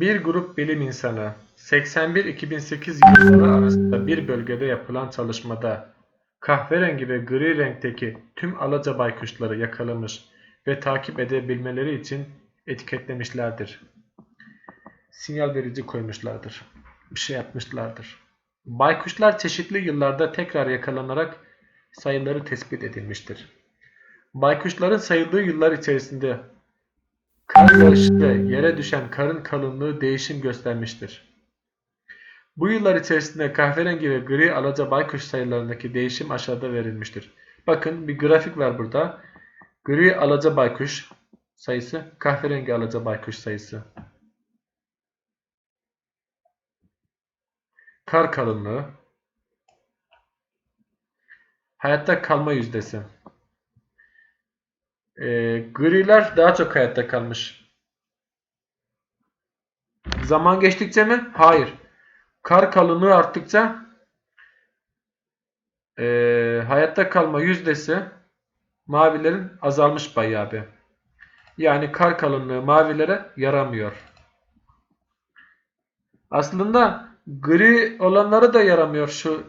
Bir grup bilim insanı 81-2008 yılları arasında bir bölgede yapılan çalışmada kahverengi ve gri renkteki tüm alaca baykuşları yakalamış ve takip edebilmeleri için etiketlemişlerdir. Sinyal verici koymuşlardır. Bir şey yapmışlardır. Baykuşlar çeşitli yıllarda tekrar yakalanarak sayıları tespit edilmiştir. Baykuşların sayıldığı yıllar içerisinde Ve yere düşen karın kalınlığı değişim göstermiştir. Bu yıllar içerisinde kahverengi ve gri alaca baykuş sayılarındaki değişim aşağıda verilmiştir. Bakın bir grafik var burada. Gri alaca baykuş sayısı, kahverengi alaca baykuş sayısı. Kar kalınlığı. Hayatta kalma yüzdesi. Ee, griler daha çok hayatta kalmış. Zaman geçtikçe mi? Hayır. Kar kalınlığı arttıkça ee, hayatta kalma yüzdesi mavilerin azalmış bayağı bir. Yani kar kalınlığı mavilere yaramıyor. Aslında gri olanları da yaramıyor. Şu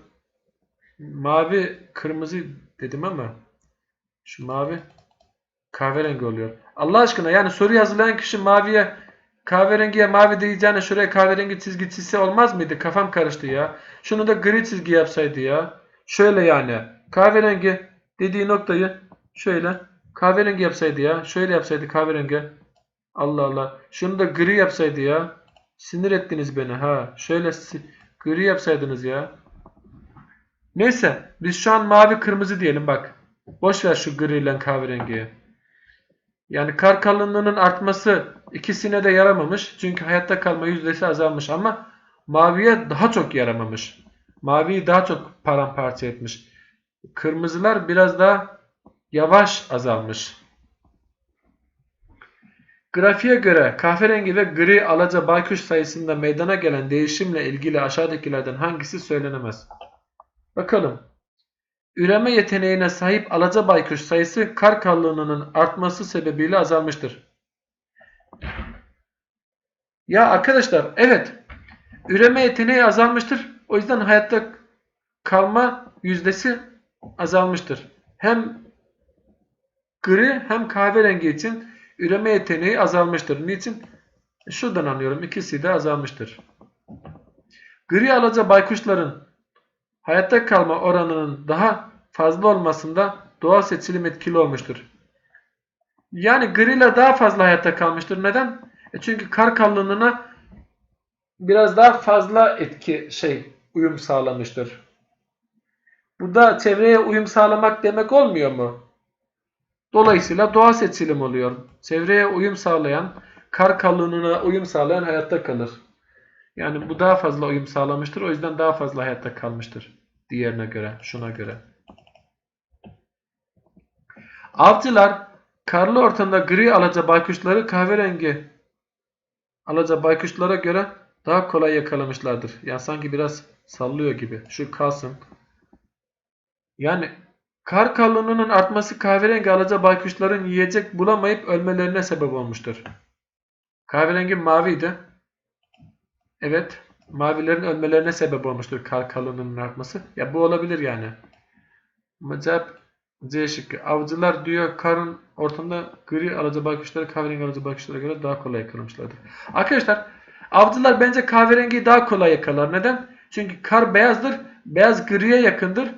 mavi kırmızı dedim ama şu mavi kahverengi oluyor. Allah aşkına yani soruyu hazırlayan kişi maviye kahverengiye mavi diyeceğine şuraya kahverengi çizgi çizse olmaz mıydı? Kafam karıştı ya. Şunu da gri çizgi yapsaydı ya. Şöyle yani. Kahverengi dediği noktayı şöyle kahverengi yapsaydı ya. Şöyle yapsaydı kahverengi. Allah Allah. Şunu da gri yapsaydı ya. Sinir ettiniz beni ha. Şöyle gri yapsaydınız ya. Neyse. Biz şu an mavi kırmızı diyelim bak. Boş ver şu gri ile kahverengiyi. Yani kar kalınlığının artması ikisine de yaramamış. Çünkü hayatta kalma yüzdesi azalmış ama maviye daha çok yaramamış. Maviyi daha çok paramparça etmiş. Kırmızılar biraz daha yavaş azalmış. Grafiğe göre kahverengi ve gri alaca baykuş sayısında meydana gelen değişimle ilgili aşağıdakilerden hangisi söylenemez? Bakalım. Üreme yeteneğine sahip alaca baykuş sayısı kar kalınlığının artması sebebiyle azalmıştır. Ya arkadaşlar evet üreme yeteneği azalmıştır. O yüzden hayatta kalma yüzdesi azalmıştır. Hem gri hem kahverengi için üreme yeteneği azalmıştır. Niçin? Şuradan anlıyorum. İkisi de azalmıştır. Gri alaca baykuşların hayatta kalma oranının daha fazla olmasında doğal seçilim etkili olmuştur. Yani griler daha fazla hayatta kalmıştır. Neden? E çünkü kar kalınlığına biraz daha fazla etki şey uyum sağlamıştır. Bu da çevreye uyum sağlamak demek olmuyor mu? Dolayısıyla doğal seçilim oluyor. Çevreye uyum sağlayan, kar kalınlığına uyum sağlayan hayatta kalır. Yani bu daha fazla uyum sağlamıştır. O yüzden daha fazla hayatta kalmıştır. Diğerine göre, şuna göre. Avcılar karlı ortamda gri alaca baykuşları kahverengi alaca baykuşlara göre daha kolay yakalamışlardır. Yani sanki biraz sallıyor gibi. Şu kalsın. Yani kar kalınlığının artması kahverengi alaca baykuşların yiyecek bulamayıp ölmelerine sebep olmuştur. Kahverengi maviydi. Evet. Mavilerin ölmelerine sebep olmuştur kar kalınlığının artması. Ya bu olabilir yani. Ama cevap C şıkkı. Avcılar diyor karın ortamda gri alaca baykuşları kahverengi alaca baykuşlara göre daha kolay yakalamışlardır. Arkadaşlar avcılar bence kahverengiyi daha kolay yakalar. Neden? Çünkü kar beyazdır. Beyaz griye yakındır.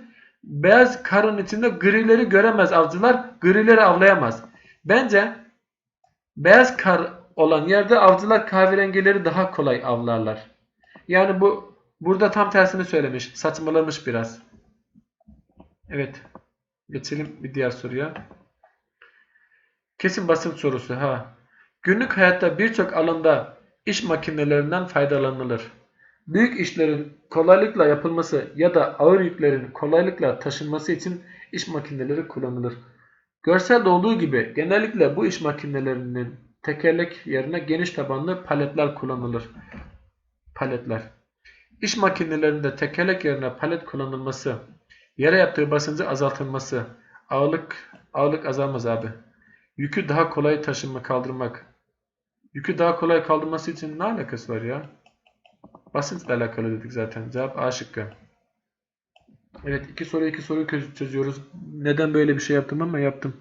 Beyaz karın içinde grileri göremez avcılar. Grileri avlayamaz. Bence beyaz kar olan yerde avcılar kahverengileri daha kolay avlarlar. Yani bu burada tam tersini söylemiş. Saçmalamış biraz. Evet. Geçelim bir diğer soruya. Kesin basınç sorusu ha. Günlük hayatta birçok alanda iş makinelerinden faydalanılır. Büyük işlerin kolaylıkla yapılması ya da ağır yüklerin kolaylıkla taşınması için iş makineleri kullanılır. Görselde olduğu gibi genellikle bu iş makinelerinin tekerlek yerine geniş tabanlı paletler kullanılır. Paletler. İş makinelerinde tekerlek yerine palet kullanılması, yere yaptığı basıncı azaltılması, ağırlık ağırlık azalmaz abi. Yükü daha kolay taşınma kaldırmak. Yükü daha kolay kaldırması için ne alakası var ya? Basitle alakalı dedik zaten. Cevap A şıkkı. Evet iki soru iki soru çözüyoruz. Neden böyle bir şey yaptım ama yaptım.